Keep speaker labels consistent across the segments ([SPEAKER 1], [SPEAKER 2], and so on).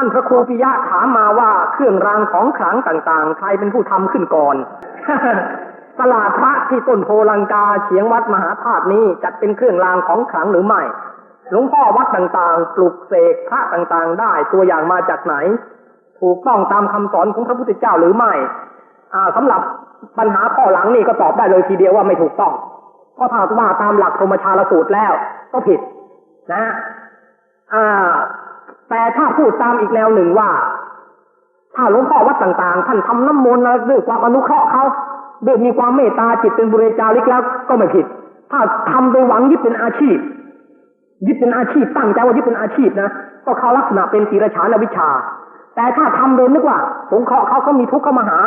[SPEAKER 1] ท่านพระครูปิยะถามมาว่าเครื่องรางของขลังต่างๆ ใครเป็นผู้ทำขึ้นก่อนตลาดพระที่ต้นโพลังกาเฉียงวัดมหาธาตุนี้จัดเป็นเครื่องรางของขลังหรือไม่หลวงพ่อวัดต่างๆ ปลุกเสกพระต่างๆ ได้ตัวอย่างมาจากไหน ถูกต้องตามคำสอนของพระพุทธเจ้าหรือไม่ อ่าสำหรับปัญหาข้อหลังนี่ก็ตอบได้เลยทีเดียวว่าไม่ถูกต้องเพราะถ้าว่าตามหลักพรหมชาลสูตรแล้ว ก็ผิดนะอ่า แต่ถ้าพูดตามอีกแนวหนึ่งว่า ถ้าหลวงพ่อวัดต่างๆ ท่านทำน้ำมนต์แล้วด้วยความอนุเคราะห์เขาด้วยมีความเมตตาจิตเป็นบุเรจาริกแล้วก็ไม่ผิด ถ้าทำโดยหวังยึดเป็นอาชีพ ยึดเป็นอาชีพตั้งใจว่ายึดเป็นอาชีพนะก็เขาลักษณะเป็นตีรฉานวิชา แต่ถ้าทำโดยนึกว่าสงเคราะห์เขาเขามีทุกข์เข้ามาหา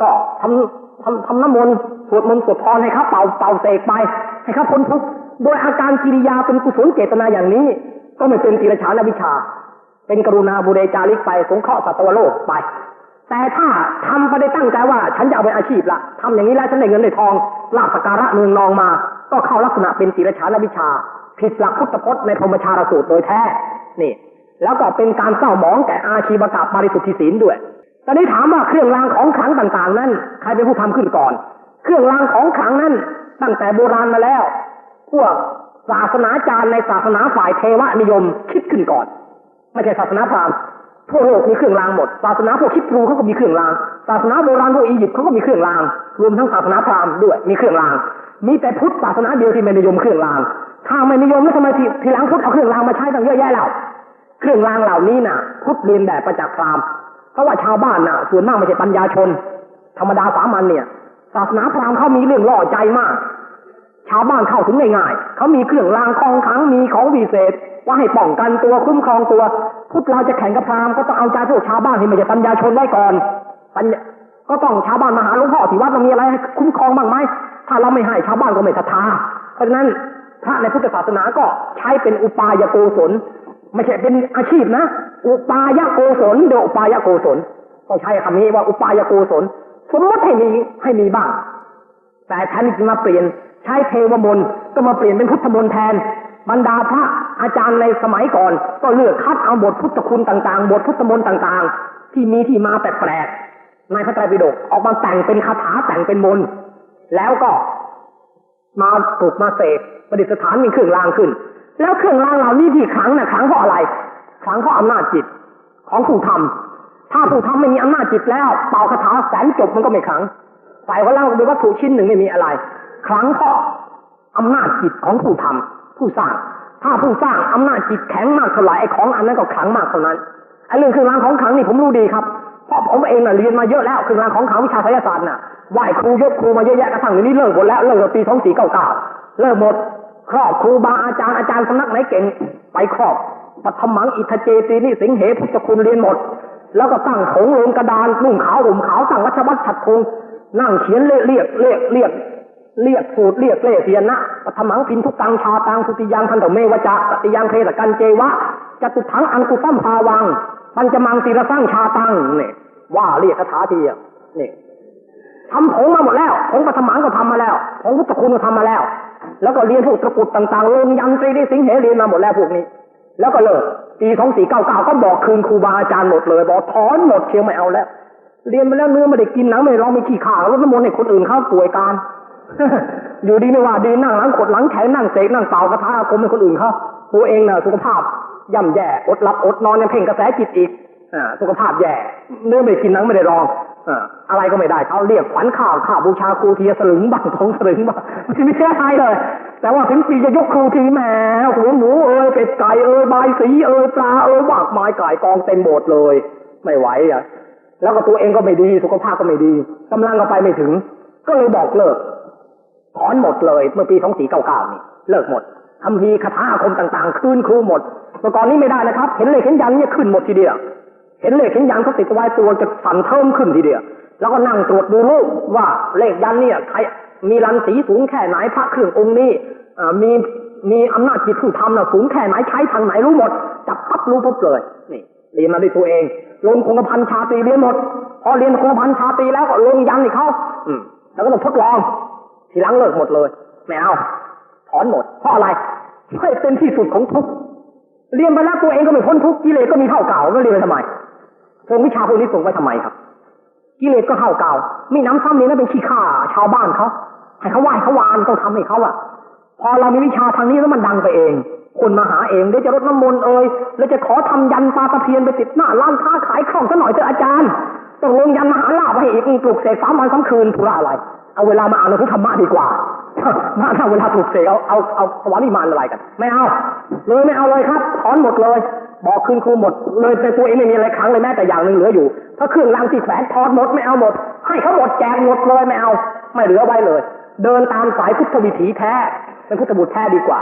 [SPEAKER 1] ก็ทำทำทำน้ำมนต์สวดมนต์สวดพรให้เขาเป่าเป่าเสกไปให้เขาพ้นทุกข์โดยอาการกิริยาเป็นกุศลเจตนาอย่างนี้ ก็ไม่เป็นตีรฉานวิชา เป็นกรุณาบุเรจาริกไปสงเคราะห์สัตวโลกไป แต่ถ้าทำไปได้ตั้งใจว่าฉันจะเอาเป็นอาชีพละทำอย่างนี้แล้วฉันได้เงินได้ทองลาภสกการะเนืองนองมา ก็เข้าลักษณะเป็นตีรฉานวิชา ผิดหลักพุทธพจน์ในพรหมชาลสูตรโดยแท้นี่แล้วก็เป็นการเศร้าหมองแก่อาชีวกับบริสุทธิศีลด้วย ตอนนี้ถามว่าเครื่องรางของขลังต่างๆ นั้น ใครเป็นผู้ทำขึ้นก่อน เครื่องรางของขลังนั้นตั้งแต่โบราณมาแล้ว พวกศาสนาจารย์ในศาสนาฝ่ายเทวนิยมคิดขึ้นก่อน ไม่ใช่ศาสนาพราหมณ์ทั่วโลกมีเครื่องรางหมด ศาสนาพวกคิดรูเขาก็มีเครื่องราง ศาสนาโบราณพวกอียิปต์เขาก็มีเครื่องราง รวมทั้งศาสนาพราหมณ์ด้วยมีเครื่องราง มีแต่พุทธศาสนาเดียวที่ไม่นิยมเครื่องราง ถ้าไม่นิยมแล้วทำไมทีหลังพุทธเอาเครื่องรางมาใช้ตั้งเยอะแยะแล้วเครื่องรางเหล่านี้น่ะ พุทธเรียนแบบมาจากษ์พราหมณ์เพราะว่าชาวบ้านน่ะ ส่วนมากไม่ใช่ปัญญาชน ธรรมดาสามัญเนี่ย ศาสนาพราหมณ์เขามีเรื่องล่อใจมาก ชาวบ้านเข้าถึงง่ายๆเขามีเครื่องรางคองขังมีของวิเศษ ว่าให้ป้องกันตัวคุ้มครองตัวพุทธเราจะแข่งกับพราหมณ์ก็ต้องเอาใจพวกชาวบ้านที่ไม่ใช่ปัญญาชนไว้ก่อนปัญญาก็ต้องชาวบ้านมาหาหลวงพ่อที่วัดเรามีอะไรคุ้มครองบ้างไหมถ้าเราไม่ให้ชาวบ้านก็ไม่ศรัทธาเพราะฉะนั้นพระในพุทธศาสนาก็ใช้เป็นอุปายโกศลไม่ใช่เป็นอาชีพนะ อุปายโกศลเดอุปายโกศลต้องใช้คำนี้ว่าอุปายโกศลสมมติให้มีให้มีบ้าง แต่แทนที่จะมาเปลี่ยน ใช้เทวมนต์ก็มาเปลี่ยนเป็นพุทธมนต์แทน บรรดาพระอาจารย์ในสมัยก่อน ก็เลือกคัดเอาบทพุทธคุณต่างๆ บทพุทธมนต์ต่างๆ ที่มีที่มาแปลกๆในพระไตรปิฎกออกมาแต่งเป็นคาถาแต่งเป็นมนต์แล้วก็มาปลูกมาเสกประดิษฐานมีเครื่องรางขึ้น แล้วเครื่องรางเหล่านี้ที่ขังน่ะขังเพราะอะไรขังเพราะอำนาจจิตของผู้ทำถ้าผู้ทำไม่มีอำนาจจิตแล้วเป่าคาถาแสนจบมันก็ไม่ขังใส่ว่าแล้วเป็นวัตถุชิ้นหนึ่งไม่มีอะไร ขลังเพราะอำนาจจิตของผู้ทำผู้สร้าง ถ้าผู้สร้างอำนาจจิตแข็งมากเท่าไหร่ไอ้ของอันนั้นก็ขลังมากเท่านั้นไอ้เรื่องเครื่องรางของขลังนี่ผมรู้ดีครับเพราะผมเองน่ะเรียนมาเยอะแล้วเครื่องรางของขลังวิชาไสยศาสตร์น่ะไหว้ครูยกครูมาเยอะแยะกระทั่งนี้เลิกหมดแล้วเลิกตั้งปีสองสี่เก้าเก้าเลิกหมด ครอบครูบาอาจารย์อาจารย์สำนักไหนเก่งไปครอบปัทมังอิทเจตีนี่สิงเหพุทธคุณเรียนหมด แล้วก็ตั้งโถงลงกระดานนุ่งขาวห่มขาวตั้งวัชวัตฉัดคงนั่งเขียนเรียกเรียกเรียก เรียกสูตรเรียกเล่เสียนะปัทมังพินทุกตังชาตังสุติยังพันธเมวจะปฏิยังเพศกันเจวะจตุทังอังกุตัมภาวังปัญจมังสีระสร้างชาตังเนี่ยว่าเรียกคาถาทีอะนี่ยทำผงมาหมดแล้วผงปัทมังก็ทำมาแล้วผงพุทธคุณก็ทำมาแล้ว แล้วก็เรียนพวกตะกุดต่างๆลงยันตรีได้สิงเหเรียนมาหมดแล้วพวกนี้ แล้วก็เลิกปีสองสี่เก้าเก้าก็บอกคืนครูบาอาจารย์หมดเลย บอกถอนหมดเชียวไม่เอาแล้ว เรียนมาแล้วเนื้อไม่ได้กินหนังไม่ร้องไม่ขี้ข่าวรถน้ำมนต์ให้คนอื่นเข้าป่วยการ อยู่ดีไม่ว่าดีนั่งหลังขดหลังแขนนั่งเสกนั่งเป่ากระทะอาคมให้คนอื่นเขาตัวเองน่ะสุขภาพย่ำแย่อดหลับอดนอนยังเพ่งกระแสจิตอีกอสุขภาพแย่เนื้อไม่ได้กินนังไม่ได้รองออะไรก็ไม่ได้เขาเรียกขวัญข้าวข้าวบูชาครูทีสลึงบ้างทองสลึงบ้างไม่ใช่อะไรเลย แต่ว่าถึงปีจะยกครูทีแหมหัวหมูเอ้ยเป็ดไก่เอ้ยใบสีเอ้ยปลาเอ้ยมากมายไก่กองเต็มโบสถ์เลย ไม่ไหวอะแล้วก็ตัวเองก็ไม่ดีสุขภาพก็ไม่ดีกำลังก็ไปไม่ถึง ก็เลยบอกเลิก ถอนหมดเลยเมื่อปี2499นี่เลิกหมดทำพีคาถาอาคมต่างๆ คืนครูหมดเมื่อก่อนนี้ไม่ได้นะครับ เห็นเลขเห็นยันเนี่ยขึ้นหมดทีเดียวเห็นเลขเห็นยันเขาติดไว้ตัวจะสั่นเทิมขึ้นทีเดียวแล้วก็นั่งตรวจดูรูปว่าเลขยันเนี่ยใครมีรันสีสูงแค่ไหนพระเครื่ององค์นี้มีมีอำนาจจิตผู้ทำน่ะสูงแค่ไหนใช้ทางไหนรู้หมดจับปั๊บรู้ปุ๊บเลยนี่เรียนมาด้วยตัวเองลงคงกระพันชาตีเรียนหมด พอเรียนคงกระพันชาตีแล้วก็ลงยันอีกเขาอืมแล้วก็ต้องทดลอง ทีหลังเลิกหมดเลยไม่เอาถอนหมด เพราะอะไรไม่เป็นที่สุดของทุกเรียนไปแล้วตัวเองก็ไม่พ้นทุกกิเลสก็มีเท่าเก่าแล้วเรียนไปทำไมส่งวิชาพวกนี้ส่งไปทำไมครับ กิเลสก็เท่าเก่า มีน้ำซ้ำนี้นั่นเป็นขี้ข้าชาวบ้านเขาให้เขาไหว้เขาวานต้องทำให้เขาอะพอเรามีวิชาทางนี้แล้วมันดังไปเอง คนมาหาเองเดี๋ยวจะรดน้ำมนต์เอ่ยแล้วจะขอทำยันปลาตะเพียนไปติดหน้าร้านค้าขายของซะหน่อยเถอะอาจารย์ ต้องลงยันมหาลาภให้อีกปลุกเสกสามวันสามคืนธุระอะไร เอาเวลามาอ่านหนังสือธรรมะดีกว่ามาถ้าเวลาปลุกเสกเอาเอาเอาสวามิมานอะไรกัน ไม่เอาเลยไม่เอาเลยครับถอนหมดเลย บอกคืนครูหมด เลยในตัวเองไม่มีอะไรค้างเลยแม้แต่อย่างหนึ่งเหลืออยู่ถ้าเครื่องรางที่แฝงถอนหมดไม่เอาหมด ให้เขาหมดแจกหมดเลยไม่เอา ไม่เหลือไว้เลย เดินตามสายพุทธวิถีแท้เป็นพุทธบุตรแท้ดีกว่า